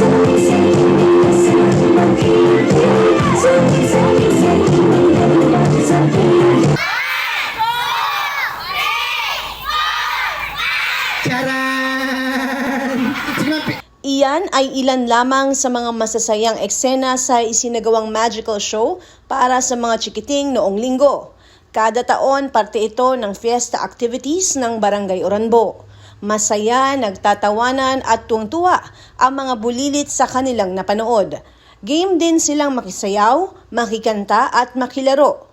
Iyan ay ilan lamang sa mga masasayang eksena sa isinagawang magical show para sa mga chikiting noong linggo. Kada taon, parte ito ng fiesta activities ng Barangay Oranbo. Masaya, nagtatawanan at tuwang-tuwa ang mga bulilit sa kanilang napanood. Game din silang makisayaw, makikanta at makilaro.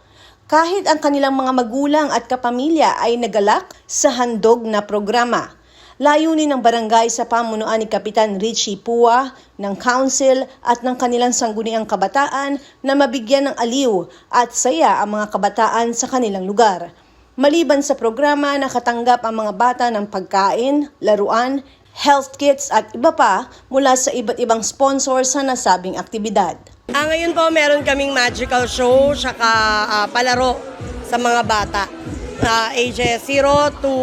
Kahit ang kanilang mga magulang at kapamilya ay nagalak sa handog na programa. Layunin ng barangay sa pamunuan ni Kapitan Richie Pua, ng council at ng kanilang sangguniang kabataan na mabigyan ng aliw at saya ang mga kabataan sa kanilang lugar. Maliban sa programa, nakatanggap ang mga bata ng pagkain, laruan, health kits at iba pa mula sa iba't ibang sponsor sa nasabing aktibidad. Ah, ngayon po meron kaming magical show saka ah, palaro sa mga bata. Ah, ages 0 to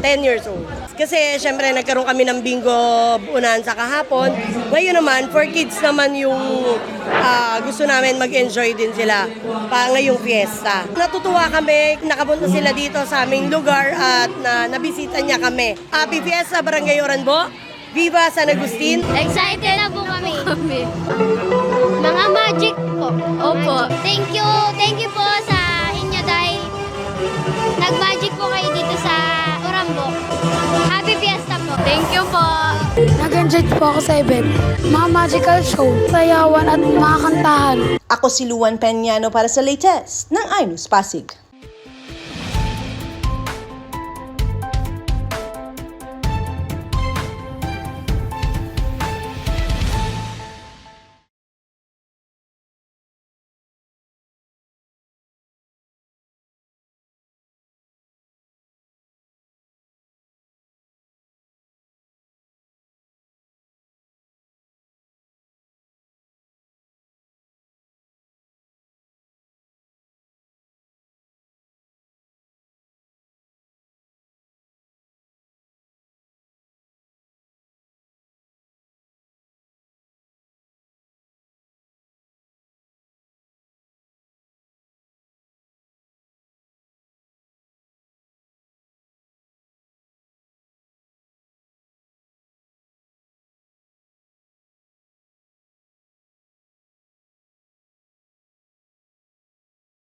10 years old. Kasi syempre nagkaroon kami ng bingo unahan sa kahapon. Ngayon naman, for kids naman yung ah, gusto namin mag-enjoy din sila pa ngayong fiesta. Natutuwa kami, nakapunta sila dito sa aming lugar at na, nabisita niya kami. Happy Fiesta, Barangay Oranbo! Viva San Agustin! Excited na po kami. Mga magic po. Opo. Thank you. Thank you po po kayo dito sa Urambo. Happy Fiesta po. Thank you po. Nag-enjoy po ako sa event. Mga magical show, sayawan at mga kantahan. Ako si Luan Peñano para sa latest ng iNews Pasig.